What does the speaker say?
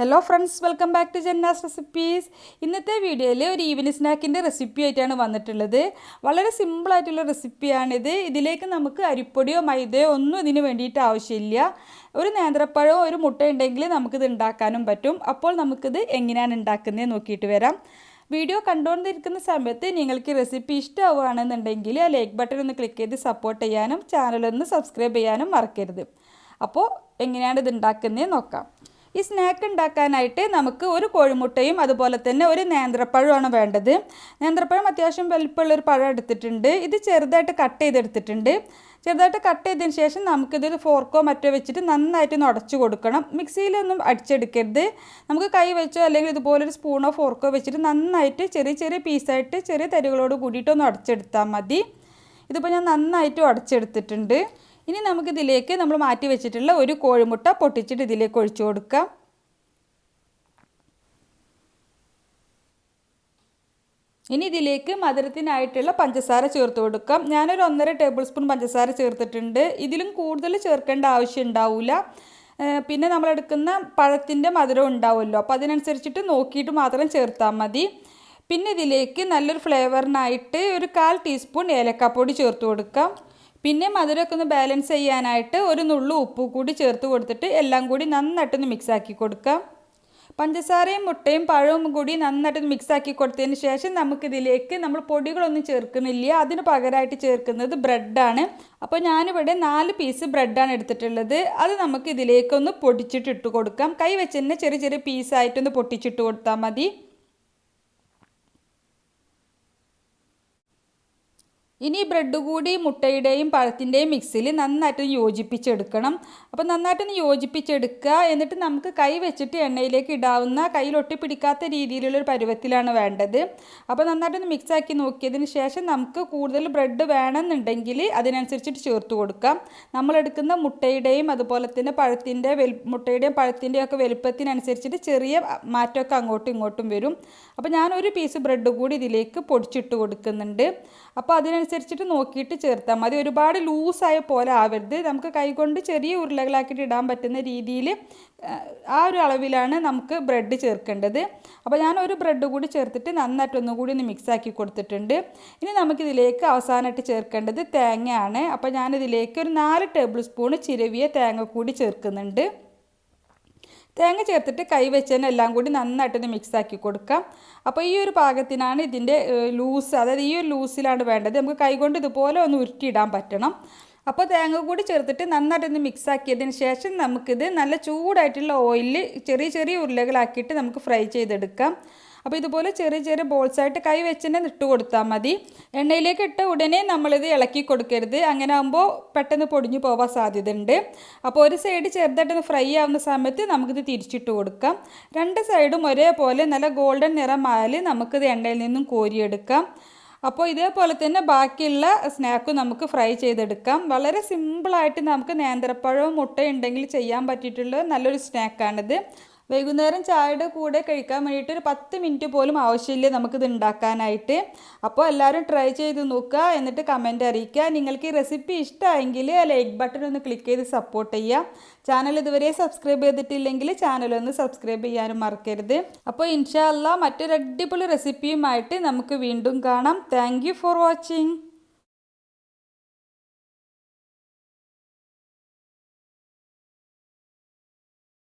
Hello friends welcome back to Jannas recipes ഇന്നത്തെ വീഡിയോയിൽ ഒരു ഈവനിങ് സ്നാക്കിന്റെ റെസിപ്പി ആയിട്ടാണ് വന്നിട്ടുള്ളത്. വളരെ സിമ്പിളായിട്ടുള്ള റെസിപ്പിയാണിത് ഇതിലേക്ക് നമുക്ക് അരിപ്പൊടിയോ മൈദയോ ഒന്നും ഇതിന് വേണ്ടിയിട്ട് ആവശ്യമില്ല. ഒരു നേന്ത്രപ്പഴമോ ഒരു മുട്ട ഉണ്ടെങ്കിൽ നമുക്കിത് ഉണ്ടാക്കാനും പറ്റും. അപ്പോൾ നമുക്കിത് എങ്ങനെയാണ് ഉണ്ടാക്കുന്നത് നോക്കിയിട്ട് വരാം. വീഡിയോ കണ്ടുകൊണ്ടിരിക്കുന്ന സമയത്ത് നിങ്ങൾക്ക് റെസിപ്പി ഇഷ്ടമാവുകയാണെന്നുണ്ടെങ്കിൽ ആ ലൈക്ക് ബട്ടൺ ഒന്ന് ക്ലിക്ക് ചെയ്ത് സപ്പോർട്ട് ചെയ്യാനും ചാനലൊന്ന് സബ്സ്ക്രൈബ് ചെയ്യാനും മറക്കരുത്. അപ്പോൾ എങ്ങനെയാണ് ഇത് ഉണ്ടാക്കുന്നത് നോക്കാം. ഈ സ്നാക്ക് ഉണ്ടാക്കാനായിട്ട് നമുക്ക് ഒരു കോഴിമുട്ടയും അതുപോലെ തന്നെ ഒരു നേന്ത്രപ്പഴമാണ് വേണ്ടത്. നേന്ത്രപ്പഴം അത്യാവശ്യം വലിപ്പമുള്ളൊരു പഴം എടുത്തിട്ടുണ്ട്. ഇത് ചെറുതായിട്ട് കട്ട് ചെയ്തെടുത്തിട്ടുണ്ട്. ചെറുതായിട്ട് കട്ട് ചെയ്തതിന് ശേഷം നമുക്കിതൊരു ഫോർക്കോ മറ്റോ വെച്ചിട്ട് നന്നായിട്ട് ഒന്ന് ഉടച്ചു കൊടുക്കണം. മിക്സിയിലൊന്നും അടിച്ചെടുക്കരുത്. നമുക്ക് കൈ വെച്ചോ അല്ലെങ്കിൽ ഇതുപോലൊരു സ്പൂണോ ഫോർക്കോ വെച്ചിട്ട് നന്നായിട്ട് ചെറിയ ചെറിയ പീസായിട്ട് ചെറിയ തരികളോട് കൂടിയിട്ടൊന്ന് ഉടച്ചെടുത്താൽ മതി. ഇതിപ്പോൾ ഞാൻ നന്നായിട്ട് ഉടച്ചെടുത്തിട്ടുണ്ട്. ഇനി നമുക്കിതിലേക്ക് നമ്മൾ മാറ്റി വെച്ചിട്ടുള്ള ഒരു കോഴിമുട്ട പൊട്ടിച്ചിട്ട് ഇതിലേക്ക് ഒഴിച്ചു കൊടുക്കാം. ഇനി ഇതിലേക്ക് മധുരത്തിനായിട്ടുള്ള പഞ്ചസാര ചേർത്ത് കൊടുക്കാം. ഞാനൊരു ഒന്നര ടേബിൾ സ്പൂൺ പഞ്ചസാര ചേർത്തിട്ടുണ്ട്. ഇതിലും കൂടുതൽ ചേർക്കേണ്ട ആവശ്യം ഉണ്ടാവില്ല പിന്നെ നമ്മളെടുക്കുന്ന പഴത്തിന്റെ മധുരം ഉണ്ടാവുമല്ലോ. അപ്പോൾ അതിനനുസരിച്ചിട്ട് നോക്കിയിട്ട് മാത്രം ചേർത്താൽ മതി. പിന്നെ ഇതിലേക്ക് നല്ലൊരു ഫ്ലേവറിനായിട്ട് ഒരു കാൽ ടീസ്പൂൺ ഏലക്കാപ്പൊടി ചേർത്ത് കൊടുക്കാം. പിന്നെ മധുരമൊക്കെ ഒന്ന് ബാലൻസ് ചെയ്യാനായിട്ട് ഒരു നുള്ളു ഉപ്പ് കൂടി ചേർത്ത് കൊടുത്തിട്ട് എല്ലാം കൂടി നന്നായിട്ടൊന്ന് മിക്സാക്കി കൊടുക്കാം. പഞ്ചസാരയും മുട്ടയും പഴവും കൂടി നന്നായിട്ട് മിക്സാക്കി കൊടുത്തതിന് ശേഷം നമുക്കിതിലേക്ക് നമ്മൾ പൊടികളൊന്നും ചേർക്കുന്നില്ല. അതിന് പകരമായിട്ട് ചേർക്കുന്നത് ബ്രെഡാണ് അപ്പോൾ ഞാനിവിടെ നാല് പീസ് ബ്രെഡാണ് എടുത്തിട്ടുള്ളത്. അത് നമുക്ക് പൊടിച്ചിട്ട് ഇട്ട് കൊടുക്കാം. കൈ വെച്ച് തന്നെ ചെറിയ ചെറിയ പീസായിട്ടൊന്ന് പൊട്ടിച്ചിട്ട് കൊടുത്താൽ മതി. ഇനി ബ്രെഡ് കൂടി മുട്ടയുടെയും പഴത്തിന്റെയും മിക്സിൽ നന്നായിട്ടൊന്ന് യോജിപ്പിച്ചെടുക്കണം. അപ്പോൾ നന്നായിട്ടൊന്ന് യോജിപ്പിച്ചെടുക്കുക. എന്നിട്ട് നമുക്ക് കൈ വെച്ചിട്ട് എണ്ണയിലേക്ക് ഇടാവുന്ന കയ്യിലൊട്ടി ഒട്ടിപ്പിടിക്കാത്ത രീതിയിലുള്ളൊരു പരുവത്തിലാണ് വേണ്ടത്. അപ്പോൾ നന്നായിട്ടൊന്ന് മിക്സാക്കി നോക്കിയതിന് ശേഷം നമുക്ക് കൂടുതൽ ബ്രെഡ് വേണമെന്നുണ്ടെങ്കിൽ അതിനനുസരിച്ചിട്ട് ചേർത്ത് കൊടുക്കാം. നമ്മളെടുക്കുന്ന മുട്ടയുടെയും അതുപോലെ തന്നെ പഴത്തിന്റെ വെൽ മുട്ടയുടെയും പഴത്തിന്റെയും ഒക്കെ വലുപ്പത്തിനനുസരിച്ചിട്ട് ചെറിയ മാറ്റമൊക്കെ അങ്ങോട്ടും ഇങ്ങോട്ടും വരും. അപ്പോൾ ഞാനൊരു ഒരു പീസ് ബ്രെഡ് കൂടി ഇതിലേക്ക് പൊടിച്ചിട്ട് കൊടുക്കുന്നുണ്ട്. അപ്പോൾ അതിനനുസരിച്ചിട്ട് നോക്കിയിട്ട് ചേർത്താൽ മതി. ഒരുപാട് ലൂസായ പോലെ ആവരുത്. നമുക്ക് കൈകൊണ്ട് ചെറിയ ഉരുളകളാക്കിയിട്ട് ഇടാൻ പറ്റുന്ന രീതിയിൽ ആ ഒരു അളവിലാണ് നമുക്ക് ബ്രെഡ് ചേർക്കേണ്ടത്. അപ്പോൾ ഞാൻ ഒരു ബ്രെഡ് കൂടി ചേർത്തിട്ട് നന്നായിട്ട് ഒന്നും കൂടി ഒന്ന് മിക്സാക്കി കൊടുത്തിട്ടുണ്ട്. ഇനി നമുക്കിതിലേക്ക് അവസാനമായിട്ട് ചേർക്കേണ്ടത് തേങ്ങയാണ്. അപ്പോൾ ഞാനിതിലേക്ക് ഒരു നാല് ടേബിൾ സ്പൂൺ ചിരവിയ തേങ്ങ കൂടി ചേർക്കുന്നുണ്ട്. തേങ്ങ ചേർത്തിട്ട് കൈ വെച്ചതിന് എല്ലാം കൂടി നന്നായിട്ടൊന്ന് മിക്സാക്കി കൊടുക്കാം. അപ്പോൾ ഈ ഒരു പാകത്തിനാണ് ഇതിന്റെ ലൂസ് അതായത് ഈ ഒരു ലൂസിലാണ് വേണ്ടത്. നമുക്ക് കൈകൊണ്ട് ഇതുപോലെ ഒന്ന് ഉരുട്ടിയിടാൻ പറ്റണം. അപ്പോൾ തേങ്ങ കൂടി ചേർത്തിട്ട് നന്നായിട്ടൊന്ന് മിക്സാക്കിയതിന് ശേഷം നമുക്കിത് നല്ല ചൂടായിട്ടുള്ള ഓയിലിൽ ചെറിയ ചെറിയ ഉരുളകളാക്കിയിട്ട് നമുക്ക് ഫ്രൈ ചെയ്തെടുക്കാം. അപ്പോൾ ഇതുപോലെ ചെറിയ ചെറിയ ബോൾസായിട്ട് കൈ വെച്ച് തന്നെ ഇട്ട് കൊടുത്താൽ മതി. എണ്ണയിലേക്ക് ഇട്ട ഉടനെ നമ്മളിത് ഇളക്കി കൊടുക്കരുത്. അങ്ങനെ ആകുമ്പോൾ പെട്ടെന്ന് പൊടിഞ്ഞു പോകാൻ സാധ്യതയുണ്ട്. അപ്പോൾ ഒരു സൈഡ് ചെറുതായിട്ടൊന്ന് ഫ്രൈ ആവുന്ന സമയത്ത് നമുക്കിത് തിരിച്ചിട്ട് കൊടുക്കാം. രണ്ട് സൈഡും ഒരേപോലെ നല്ല ഗോൾഡൻ നിറമായാൽ നമുക്കിത് എണ്ണയിൽ നിന്നും കോരിയെടുക്കാം. അപ്പോൾ ഇതേപോലെ തന്നെ ബാക്കിയുള്ള സ്നാക്കും നമുക്ക് ഫ്രൈ ചെയ്തെടുക്കാം. വളരെ സിമ്പിളായിട്ട് നമുക്ക് നേന്ത്രപ്പഴവും മുട്ടയും ഉണ്ടെങ്കിൽ ചെയ്യാൻ പറ്റിയിട്ടുള്ള നല്ലൊരു സ്നാക്കാണിത് വൈകുന്നേരം ചായയുടെ കൂടെ കഴിക്കാൻ വേണ്ടിയിട്ട് ഒരു പത്ത് മിനിറ്റ് പോലും ആവശ്യമില്ല നമുക്കിത് ഉണ്ടാക്കാനായിട്ട്. അപ്പോൾ എല്ലാവരും ട്രൈ ചെയ്ത് നോക്കുക എന്നിട്ട് കമന്റ് അറിയിക്കുക. നിങ്ങൾക്ക് ഈ റെസിപ്പി ഇഷ്ടമായെങ്കിൽ ലൈക്ക് ബട്ടൺ ഒന്ന് ക്ലിക്ക് ചെയ്ത് സപ്പോർട്ട് ചെയ്യുക. ചാനൽ ഇതുവരെ സബ്സ്ക്രൈബ് ചെയ്തിട്ടില്ലെങ്കിൽ ചാനൽ ഒന്ന് സബ്സ്ക്രൈബ് ചെയ്യാനും മറക്കരുത്. അപ്പോൾ ഇൻഷാല്ല മറ്റൊരു അടിപൊളി റെസിപ്പിയുമായിട്ട് നമുക്ക് വീണ്ടും കാണാം. Thank for watching